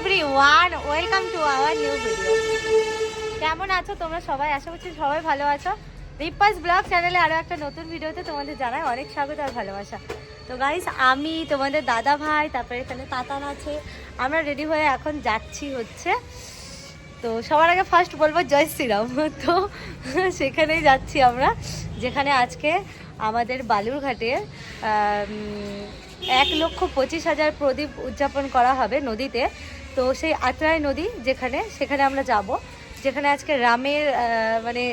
Everyone welcome to our new video কেমন আছো তোমরা সবাই? আশা করছি সবাই ভালো আছো। রিপাস ব্লগ চ্যানেলে আরও একটা নতুন ভিডিওতে তোমাদের জানাই অনেক স্বাগত আর ভালোবাসা। তো গাইস আমি তোমাদের দাদা ভাই, তারপরে এখানে তাতান আছে। আমরা রেডি হয়ে এখন যাচ্ছি হচ্ছে। তো সবার আগে ফার্স্ট বলব জয় শ্রীরাম। তো সেখানেই যাচ্ছি আমরা, যেখানে আজকে আমাদের বালুরঘাটে এক লক্ষ পঁচিশ হাজার প্রদীপ উদযাপন করা হবে নদীতে। তো সেই আত্রাই নদী যেখানে, সেখানে আমরা যাব, যেখানে আজকে রামের মানে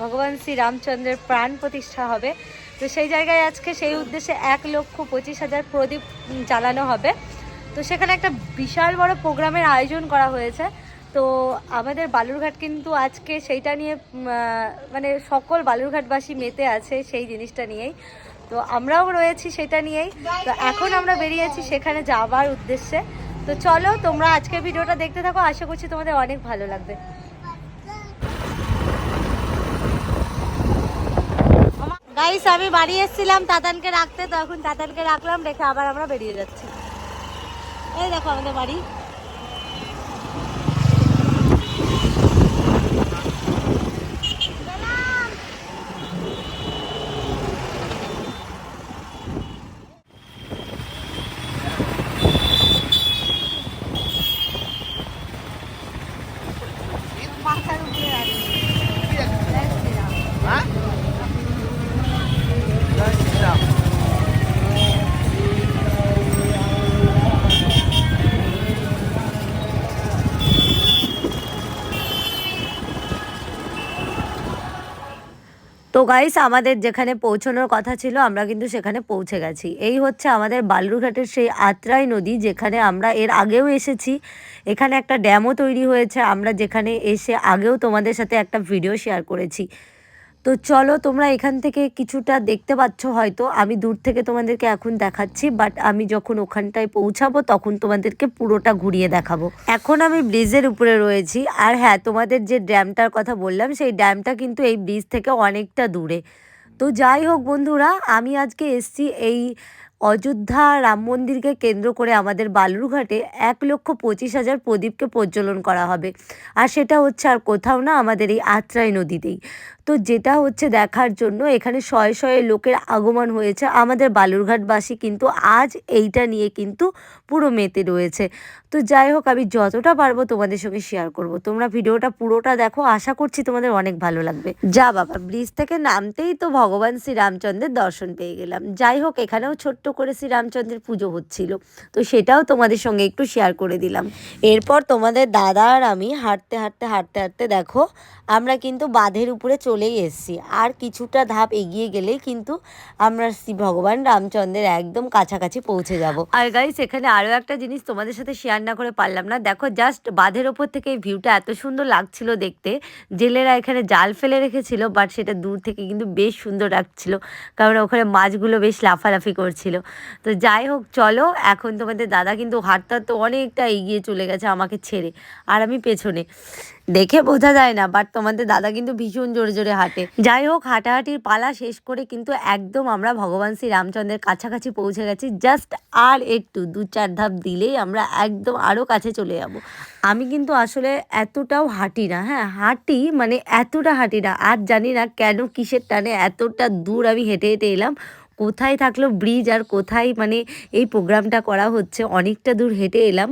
ভগবান শ্রী রামচন্দ্রের প্রাণ প্রতিষ্ঠা হবে। তো সেই জায়গায় আজকে সেই উদ্দেশ্যে এক লক্ষ পঁচিশ হাজার প্রদীপ জ্বালানো হবে। তো সেখানে একটা বিশাল বড় প্রোগ্রামের আয়োজন করা হয়েছে। তো আমাদের বালুরঘাট কিন্তু আজকে সেইটা নিয়ে মানে সকল বালুরঘাটবাসী মেতে আছে সেই জিনিসটা নিয়েই। তো আমরাও রয়েছি সেটা নিয়েই। তো এখন আমরা বেরিয়েছি সেখানে যাবার উদ্দেশ্যে। তো চলো, তোমরা আজকে ভিডিওটা দেখতে থাকো, আশা করছি তোমাদের অনেক ভালো লাগবে। গাইস আমি বাড়ি এসেছিলাম তাতানকে রাখতে তো এখন তাতানকে রাখলাম, রেখে আবার আমরা বেরিয়ে যাচ্ছি। এই দেখো আমাদের বাড়ি। গাইস আমাদের যেখানে পৌঁছানোর কথা ছিল, আমরা কিন্তু সেখানে পৌঁছে গেছি। এই হচ্ছে আমাদের বালুরঘাটের সেই আত্রাই নদী, যেখানে আমরা এর আগেও এসেছি। এখানে একটা ড্যামও তৈরি হয়েছে, আমরা যেখানে এসে আগেও তোমাদের সাথে একটা ভিডিও শেয়ার করেছি। তো চলো তোমরা এখান থেকে কিছুটা দেখতে পাচ্ছ হয়তো। আমি দূর থেকে তোমাদেরকে এখন দেখাচ্ছি বাট আমি যখন ওখানটায় পৌঁছাবো তখন তোমাদেরকে পুরোটা ঘুরিয়ে দেখাবো। এখন আমি ব্রিজের উপরে রয়েছি, আর হ্যাঁ তোমাদের যে ড্যামটার কথা বললাম, সেই ড্যামটা কিন্তু এই ব্রিজ থেকে অনেকটা দূরে। তো যাই হোক বন্ধুরা, আমি আজকে এসছি এই অযোধ্যা রাম মন্দিরকে কেন্দ্র করে আমাদের বালুরঘাটে। এক লক্ষ পঁচিশ হাজার প্রদীপকে প্রজ্বলন করা হবে। আর সেটা হচ্ছে আর কোথাও না আমাদের এই আত্রাই নদীতেই। তো যেটা হচ্ছে দেখার জন্য এখানে শয়ে শয়ে লোকের আগমন হয়েছে। আমাদের বালুরঘাটবাসী কিন্তু আজ এইটা নিয়ে কিন্তু পুরো মেতে রয়েছে। তো যাই হোক, আমি যতটা পারব তোমাদের সঙ্গে শেয়ার করব। তোমরা ভিডিওটা পুরোটা দেখো, আশা করছি তোমাদের অনেক ভালো লাগবে। যা বাবা, ব্রিজ থেকে নামতেই তো ভগবান শ্রীরামচন্দ্রের দর্শন পেয়ে গেলাম। যাই হোক, এখানেও ছোট্ট করে শ্রীরামচন্দ্রের পুজো হচ্ছিল। তো সেটাও তোমাদের সঙ্গে একটু শেয়ার করে দিলাম। এরপর তোমাদের দাদা আর আমি হাঁটতে হাঁটতে হাঁটতে হাঁটতে দেখো, আমরা কিন্তু বাঁধের উপরে চলেই এসেছি। আর কিছুটা ধাপ এগিয়ে গেলেই কিন্তু আমরা শ্রী ভগবান রামচন্দ্রের একদম কাছাকাছি পৌঁছে যাব। আর গাইস এখানে আরও একটা জিনিস তোমাদের সাথে শেয়ার না করে পারলাম না। দেখো জাস্ট বাঁধের ওপর থেকে এই ভিউটা এত সুন্দর লাগছিল দেখতে। জেলেরা এখানে জাল ফেলে রেখেছিল বাট সেটা দূর থেকে কিন্তু বেশ সুন্দর লাগছিল। কারণ ওখানে মাছগুলো বেশ লাফালাফি করছিল। তো যাই হোক, চলো, এখন তোমাদের দাদা কিন্তু হাঁটতে হাঁটতে অনেকটা এগিয়ে চলে গেছে আমাকে ছেড়ে। আর আমি পেছনে। দেখে বোঝা যায় না বাট তোমাদের দাদা কিন্তু ভীষণ জোরে জোরে হাঁটে। যাই হোক, হাঁটাহাঁটির পালা শেষ করে কিন্তু একদম আমরা ভগবান শ্রী রামচন্দ্রের কাছাকাছি পৌঁছে গেছি। জাস্ট আর একটু, দু চার ধাপ দিলেই আমরা একদম আরও কাছে চলে যাব। আমি কিন্তু আসলে এতটাও হাঁটি না হ্যাঁ হাঁটি মানে এতটা হাঁটি না। আর জানি না কেন কিসের টানে এতটা দূর আমি হেঁটে হেঁটে এলাম। কোথায় থাকল ব্রিজ আর কোথায় মানে এই প্রোগ্রামটা করা হচ্ছে, অনেকটা দূর হেঁটে এলাম।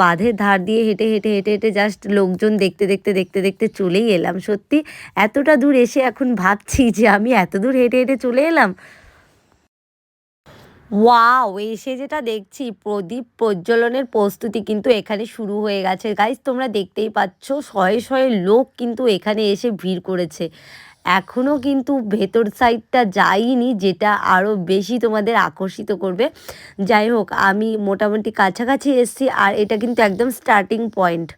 বাঁধের ধার দিয়ে হেঁটে হেঁটে হেঁটে হেঁটে জাস্ট লোকজন দেখতে দেখতে দেখতে দেখতে চলেই এলাম সত্যি। এতটা দূর এসে এখন ভাবছি যে আমি এত দূর হেঁটে হেঁটে চলে এলাম। ওয়াও, এসে যেটা দেখছি, প্রদীপ প্রজ্বলনের প্রস্তুতি কিন্তু এখানে শুরু হয়ে গেছে। গাইজ তোমরা দেখতেই পাচ্ছ, শয়ে শয়ে লোক কিন্তু এখানে এসে ভিড় করেছে। এখনও কিন্তু ভেতর সাইডটা যাইনি, যেটা আরও বেশি তোমাদের আকর্ষিত করবে। যাই হোক, আমি মোটামুটি কাছাকাছি এসছি, আর এটা কিন্তু একদম স্টার্টিং পয়েন্ট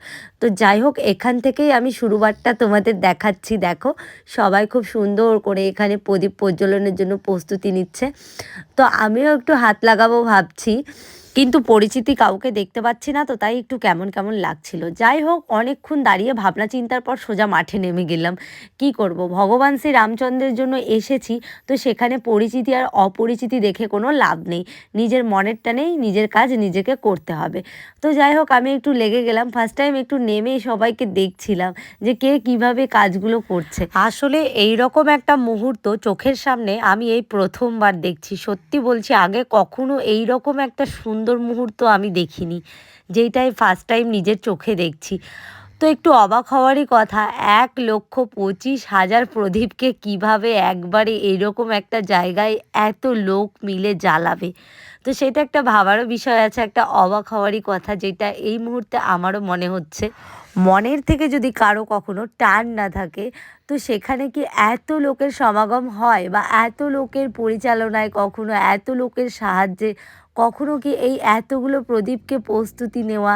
তো যাই হোক, এখান থেকেই আমি শুরুবারটা তোমাদের দেখাচ্ছি। দেখো, সবাই খুব সুন্দর করে এখানে প্রদীপ প্রজ্বলনের জন্য প্রস্তুতি নিচ্ছে। তো আমিও একটু হাত লাগাবো ভাবছি, কিন্তু পরিচিতি কাউকে দেখতে পাচ্ছি না, তো তাই একটু কেমন কেমন লাগছিল। যাই হোক, অনেকক্ষণ দাঁড়িয়ে ভাবনা চিন্তার পর সোজা মাঠে নেমে গেলাম। কি করব? ভগবান শ্রী রামচন্দ্রের জন্য এসেছি, তো সেখানে পরিচিতি আর অপরিচিতি দেখে কোনো লাভ নেই। নিজের মনের টানেই নিজের কাজ নিজেকে করতে হবে। তো যাই হোক, আমি একটু লেগে গেলাম। ফার্স্ট টাইম একটু নেমে সবাইকে দেখছিলাম যে কে কীভাবে কাজগুলো করছে। আসলে এই রকম একটা মুহূর্ত চোখের সামনে আমি এই প্রথমবার দেখছি। সত্যি বলছি, আগে কখনো এই রকম একটা সুন্দর মুহূর্ত আমি দেখিনি, যেইটাই ফার্স্ট টাইম নিজের চোখে দেখছি। তো একটু অবাক হওয়ারই কথা, এক লক্ষ পঁচিশ হাজার প্রদীপকে কীভাবে একবারে এরকম একটা জায়গায় এত লোক মিলে জ্বালাবে? তো সেটা একটা ভাবারও বিষয় আছে, একটা অবাক হওয়ারই কথা যেটা এই মুহূর্তে আমারও মনে হচ্ছে। মনের থেকে যদি কারও কখনো টান না থাকে, তো সেখানে কি এত লোকের সমাগম হয় বা এত লোকের পরিচালনায় কখনো, এত লোকের সাহায্যে কখনো কি এই এতগুলো প্রদীপকে প্রস্তুতি নেওয়া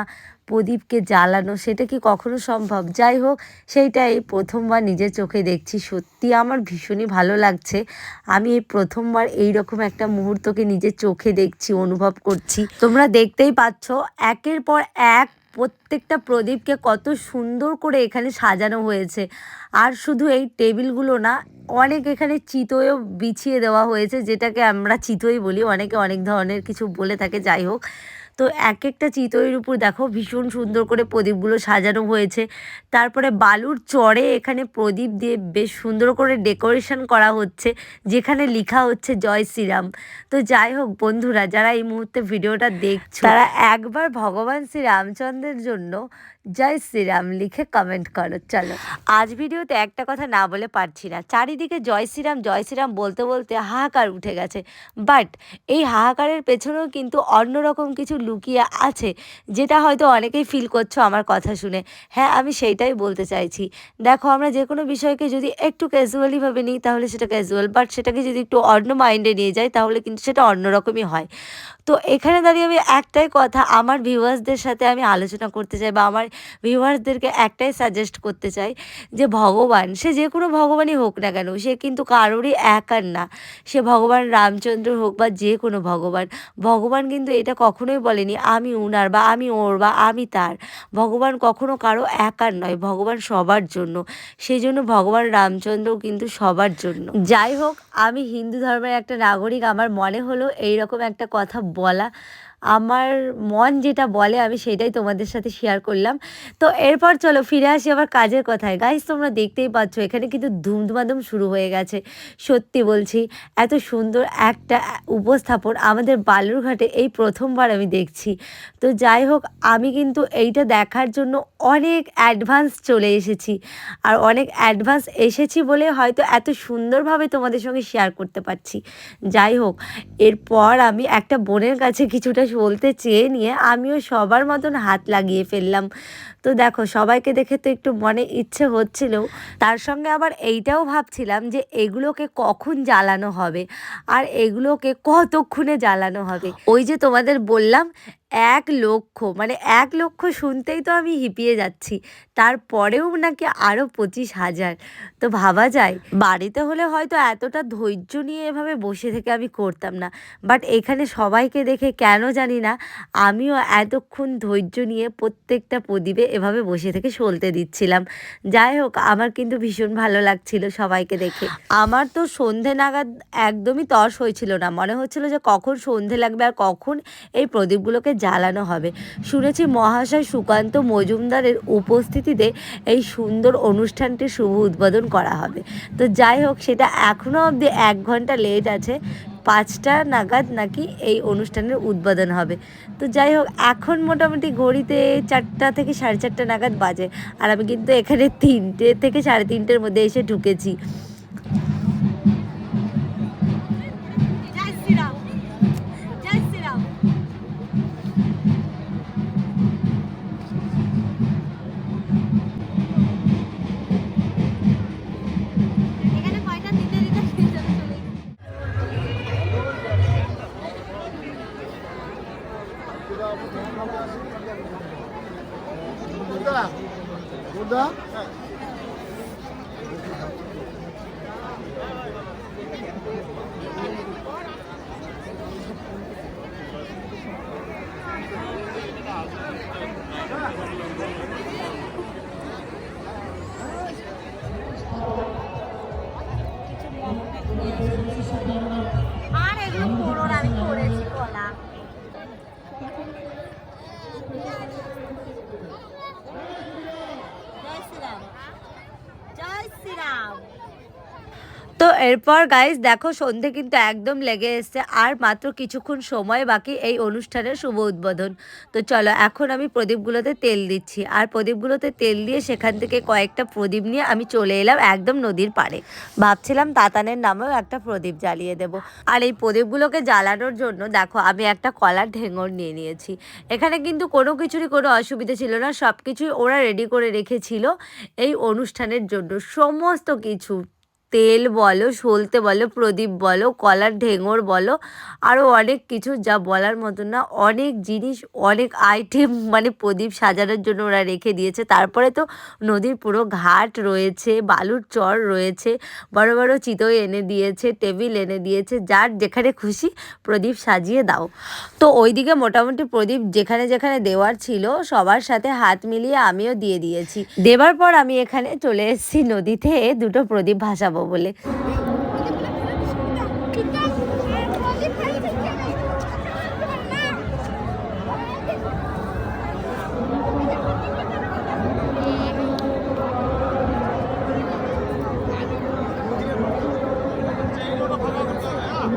প্রদীপকে জ্বালানো, সেটা কি কখনো সম্ভব? যাই হোক সেইটা এই প্রথমবার নিজের চোখে দেখছি। সত্যি আমার ভীষণই ভালো লাগছে। আমি এই প্রথমবার এই রকম একটা মুহূর্তকে নিজের চোখে দেখছি, অনুভব করছি। তোমরা দেখতেই পাচ্ছ, একের পর এক প্রত্যেকটা প্রদীপকে কত সুন্দর করে এখানে সাজানো হয়েছে। আর শুধু এই টেবিলগুলো না, অনেক এখানে চিতোয়ও বিছিয়ে দেওয়া হয়েছে, যেটাকে আমরা চিতই বলি। অনেকে অনেক ধরনের কিছু বলে থাকে, যাই হোক। তো এক একটা চিতইয়ের উপর দেখো ভীষণ সুন্দর করে প্রদীপগুলো সাজানো হয়েছে। তারপরে বালুর চড়ে এখানে প্রদীপ দিয়ে বেশ সুন্দর করে ডেকোরেশন করা হচ্ছে যেখানে লেখা হচ্ছে জয় শ্রীরাম। তো যাই হোক বন্ধুরা যারা এই মুহূর্তে ভিডিওটা দেখছ তারা একবার ভগবান শ্রী রামচন্দ্রের জন্য জয় শ্রীরাম, লিখে কমেন্ট করো, চলো। আজ ভিডিওতে একটা কথা না বলে পারছি না। চারিদিকে জয় শ্রীরাম জয় শ্রীরাম বলতে বলতে হাহাকার উঠে গেছে। বাট এই হাহাকারের পেছনেও কিন্তু অন্যরকম কিছু লুকিয়ে আছে, যেটা হয়তো অনেকেই ফিল করছ আমার কথা শুনে। হ্যাঁ আমি সেইটাই বলতে চাইছি। দেখো, আমরা যে কোনো বিষয়কে যদি একটু ক্যাজুয়ালিভাবে নিই, তাহলে সেটা ক্যাজুয়াল বাট সেটাকে যদি একটু অন্য মাইন্ডে নিয়ে যাই, তাহলে কিন্তু সেটা অন্যরকমই হয়। তো এখানে দাঁড়িয়ে আমি একটাই কথা, আমার ভিউয়ার্সদের সাথে আমি আলোচনা করতে চাই, বা আমার ভিউয়ার্সদেরকে একটাই সাজেস্ট করতে চাই যে ভগবান, সে যে কোনো ভগবানই হোক না কেন, সে কিন্তু কারোরই একার না। সে ভগবান রামচন্দ্র হোক বা যে কোনো ভগবান ভগবান কিন্তু এটা কখনোই বলেনি, আমি উনার বা আমি ওর বা আমি তার। ভগবান কখনো কারও একার নয়, ভগবান সবার জন্য। সেই জন্য ভগবান রামচন্দ্র কিন্তু সবার জন্য। যাই হোক, আমি হিন্দু ধর্মের একটা নাগরিক, আমার মনে হলো এইরকম একটা কথা বলা আমার মন যেটা বলে আমি সেটাই তোমাদের সাথে শেয়ার করলাম। তো এরপর চলো ফিরে আসি আবার কাজের কথায়। গাইস তোমরা দেখতেই পাচ্ছ, এখানে কিন্তু ধুমধুমাধুম শুরু হয়ে গেছে। সত্যি বলছি, এত সুন্দর একটা উপস্থাপন আমাদের বালুরঘাটে এই প্রথমবার আমি দেখছি। তো যাই হোক, আমি কিন্তু এইটা দেখার জন্য অনেক অ্যাডভান্স চলে এসেছি। আর অনেক অ্যাডভান্স এসেছি বলে হয়তো এত সুন্দরভাবে তোমাদের সঙ্গে শেয়ার করতে পারছি। যাই হোক, এরপর আমি একটা বোনের কাছে কিছুটা বলতে চেয়ে নিয়ে আমিও সবার মতন হাত লাগিয়ে ফেললাম। তো দেখো, সবাইকে দেখে তো একটু মনে ইচ্ছে হচ্ছিল। তার সঙ্গে আবার এইটাও ভাবছিলাম যে এগুলোকে কখন জ্বালানো হবে আর এগুলোকে কতক্ষণে জ্বালানো হবে? ওই যে তোমাদের বললাম, এক লক্ষ মানে এক লক্ষ শুনতেই তো আমি হিপিয়ে যাচ্ছি। তারপরেও নাকি আরও পঁচিশ হাজার। তো ভাবা যায়, বাড়িতে হলে হয়তো এতটা ধৈর্য নিয়ে এভাবে বসে থেকে আমি করতাম না। বাট এখানে সবাইকে দেখে কেন জানি না, আমিও এতক্ষণ ধৈর্য নিয়ে প্রত্যেকটা প্রদীপে এভাবে বসে থেকে সলতে দিচ্ছিলাম। যাই হোক, আমার কিন্তু ভীষণ ভালো লাগছিল সবাইকে দেখে। আমার তো সন্ধে নাগাদ একদমই তর্স হয়েছিল না। মনে হচ্ছিল যে কখন সন্ধে লাগবে আর কখন এই প্রদীপগুলোকে জ্বালানো হবে। শুনেছি মহাশয় সুকান্ত মজুমদারের উপস্থিতিতে এই সুন্দর অনুষ্ঠানটির শুভ উদ্বোধন করা হবে। তো যাই হোক, সেটা এখনও অবধি এক ঘণ্টা লেট আছে। পাঁচটা নাগাদ নাকি এই অনুষ্ঠানের উদ্বোধন হবে। তো যাই হোক, এখন মোটামুটি ঘড়িতে চারটা থেকে সাড়ে চারটা নাগাদ বাজে। আর আমি কিন্তু এখানে তিনটে থেকে সাড়ে তিনটের মধ্যে এসে ঢুকেছি। আর এগুলো করো না, আমি করেছি কলা জয় শ্রীরাম জয় শ্রীরাম তো এরপর গাইজ দেখো সন্ধে কিন্তু একদম লেগে এসছে, আর মাত্র কিছুক্ষণ সময় বাকি এই অনুষ্ঠানের শুভ উদ্বোধন। তো চলো, এখন আমি প্রদীপগুলোতে তেল দিচ্ছি, আর প্রদীপগুলোতে তেল দিয়ে সেখান থেকে কয়েকটা প্রদীপ নিয়ে আমি চলে এলাম একদম নদীর পাড়ে। ভাবছিলাম তাতানের নামেও একটা প্রদীপ জ্বালিয়ে দেব। আর এই প্রদীপগুলোকে জ্বালানোর জন্য দেখো, আমি একটা কলার ঢেঙর নিয়ে নিয়েছি। এখানে কিন্তু কোনো কিছুরই কোনো অসুবিধা ছিল না সব কিছুই ওরা রেডি করে রেখেছিল এই অনুষ্ঠানের জন্য। সমস্ত কিছু তেল বলো, সলতে বলো, প্রদীপ বলো, কলার ঢেঙর বলো আরও অনেক কিছু যা বলার মতো না। অনেক জিনিস, অনেক আইটেম মানে প্রদীপ সাজানোর জন্য ওরা রেখে দিয়েছে। তারপরে তো নদীর পুরো ঘাট রয়েছে, বালুর চর রয়েছে, বড় বড় চিতই এনে দিয়েছে, টেবিল এনে দিয়েছে, যার যেখানে খুশি প্রদীপ সাজিয়ে দাও। তো ওইদিকে মোটামুটি প্রদীপ যেখানে যেখানে দেওয়ার ছিল, সবার সাথে হাত মিলিয়ে আমিও দিয়ে দিয়েছি। দেবার পর আমি এখানে চলে এসেছি নদীতে, দুটো প্রদীপ ভাসাবো। বলে।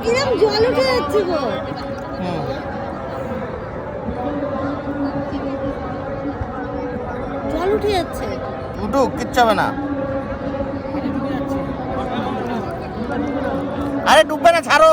এরকম জল উঠে যাচ্ছে গো। জল উঠে যাচ্ছে। উঠুক কিচ্ছু হবে না। আরে ডুববে না ছাড়ো।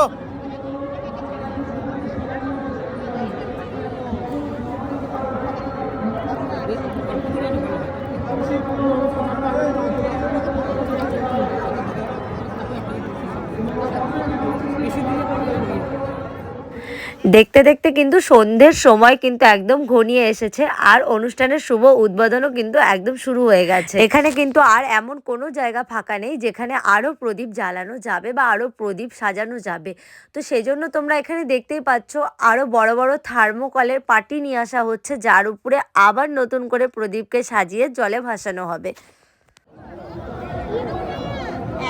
দেখতে দেখতে কিন্তু সন্ধ্যের সময় কিন্তু একদম ঘনিয়ে এসেছে, আর অনুষ্ঠানের শুভ উদ্বোধনও কিন্তু একদম শুরু হয়ে গেছে। এখানে কিন্তু আর এমন কোনো জায়গা ফাঁকা নেই, যেখানে আরও প্রদীপ জ্বালানো যাবে বা আরও প্রদীপ সাজানো যাবে। তো সেই জন্য তোমরা এখানে দেখতেই পাচ্ছ আরও বড় বড় থার্মোকলের পার্টি নিয়ে আসা হচ্ছে, যার উপরে আবার নতুন করে প্রদীপকে সাজিয়ে জলে ভাসানো হবে।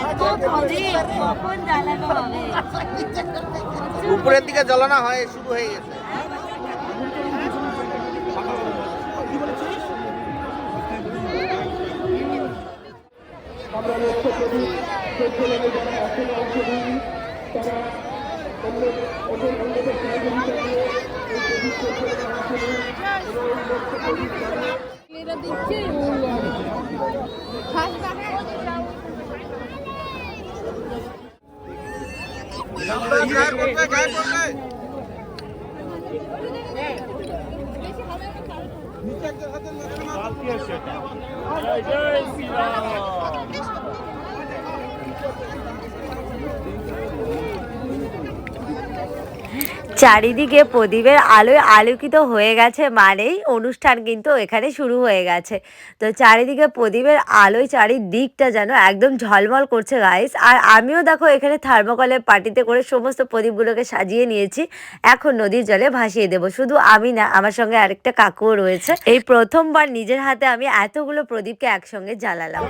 এত প্রদীপ কখন জ্বালানো হবে? উপরের দিকে জ্বলানো হয় শুরু হয়ে গেছে। নিচে একজন হাতের মাথার মাথা চারিদিকে প্রদীপের আলোয় আলোকিত হয়ে গেছে মানেই অনুষ্ঠান কিন্তু এখানে শুরু হয়ে গেছে। তো চারিদিকে প্রদীপের আলোয় চারিদিকটা যেন একদম ঝলমল করছে গাইস আর আমিও দেখো এখানে থার্মোকলের পার্টিতে করে সমস্ত প্রদীপগুলোকে সাজিয়ে নিয়েছি। এখন নদীর জলে ভাসিয়ে দেবো। শুধু আমি না, আমার সঙ্গে আরেকটা কাকুও রয়েছে। এই প্রথমবার নিজের হাতে আমি এতগুলো প্রদীপকে একসঙ্গে জ্বালালাম।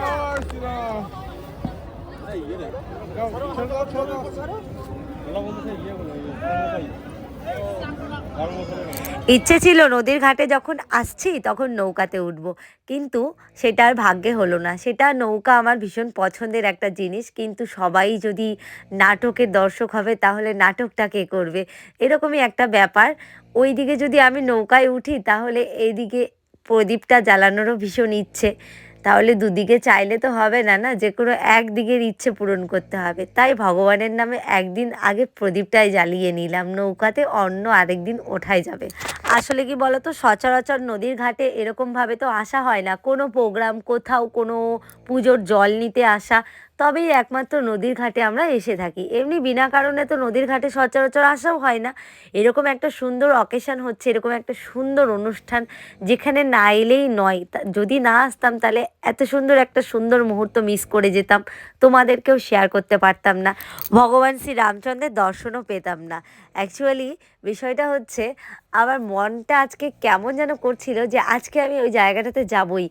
ইচ্ছে ছিল নদীর ঘাটে যখন আসছি, তখন নৌকাতে উঠবো। কিন্তু সেটা আর ভাগ্যে হলো না। সেটা নৌকা আমার ভীষণ পছন্দের একটা জিনিস। কিন্তু সবাই যদি নাটকের দর্শক হবে, তাহলে নাটকটা কে করবে? এরকমই একটা ব্যাপার। ওই দিকে যদি আমি নৌকায় উঠি, তাহলে এইদিকে প্রদীপটা জ্বালানোরও ভীষণ ইচ্ছে। তাহলে দুদিকে চাইলে তো হবে না না? যে কোনো একদিকের ইচ্ছে পূরণ করতে হবে। তাই ভগবানের নামে একদিন আগে প্রদীপটাই জ্বালিয়ে নিলাম, নৌকাতে অন্য আরেক দিন ওঠাই যাবে। আসলে কি বলতো, সচরাচর নদীর ঘাটে এরকমভাবে তো আসা হয় না। কোনো প্রোগ্রাম, কোথাও কোনো পুজোর জল নিতে আসা তবেই একমাত্র নদীর ঘাটে আমরা এসে থাকি। এমনি বিনা কারণে তো নদীর ঘাটে সচরাচর আসাও হয় না। এরকম একটা সুন্দর অকেশন হচ্ছে, এরকম একটা সুন্দর অনুষ্ঠান যেখানে না এলেই নয়। যদি না আসতাম তাহলে এত সুন্দর একটা সুন্দর মুহূর্ত মিস করে যেতাম। তোমাদেরকেও শেয়ার করতে পারতাম না। ভগবান শ্রী রামচন্দ্রের দর্শনও পেতাম না। অ্যাকচুয়ালি বিষয়টা হচ্ছে, আমার মনটা আজকে কেমন যেন করছিল যে আজকে আমি ওই জায়গাটাতে যাবই।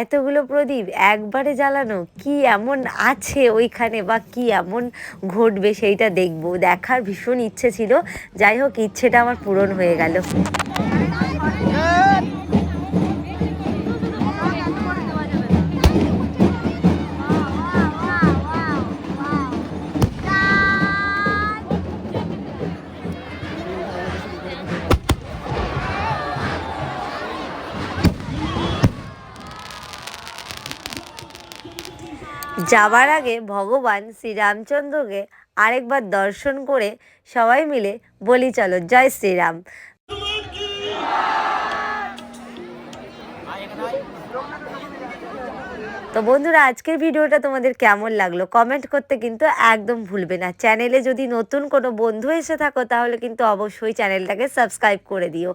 এতগুলো প্রদীপ একবারে জ্বালানো, কি এমন আছে ওইখানে বা কি এমন ঘটবে সেইটা দেখব। দেখার ভীষণ ইচ্ছে ছিল। যাই হোক, ইচ্ছেটা আমার পূরণ হয়ে গেল। যাবার আগে ভগবান শ্রীরামচন্দ্রকে আরেকবার দর্শন করে সবাই মিলে বলি চলো জয় শ্রীরাম। তো বন্ধুরা, আজকের ভিডিওটা তোমাদের কেমন লাগল? কমেন্ট করতে কিন্তু একদম ভুলবে না। চ্যানেলে যদি নতুন কোনো বন্ধু এসে থাকো, তাহলে কিন্তু অবশ্যই চ্যানেলটাকে সাবস্ক্রাইব করে দিও।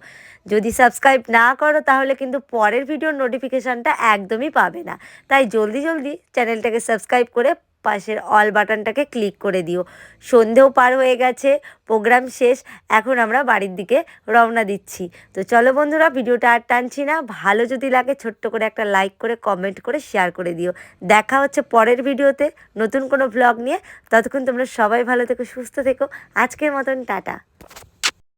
যদি সাবস্ক্রাইব না করো, তাহলে কিন্তু পরের ভিডিওর নোটিফিকেশানটা একদমই পাবে না। তাই জলদি জলদি চ্যানেলটাকে সাবস্ক্রাইব করে পাশের অল বাটনটাকে ক্লিক করে দিও। সন্ধেও পার হয়ে গেছে, প্রোগ্রাম শেষ, এখন আমরা বাড়ির দিকে রওনা দিচ্ছি। তো চলো বন্ধুরা, ভিডিওটা আর টানছি না, ভালো যদি লাগে ছোট্ট করে একটা লাইক করে, কমেন্ট করে, শেয়ার করে দিও। দেখা হচ্ছে পরের ভিডিওতে নতুন কোনো ব্লগ নিয়ে। ততক্ষণ তোমরা সবাই ভালো থেকো, সুস্থ থেকো। আজকের মতন, টাটা।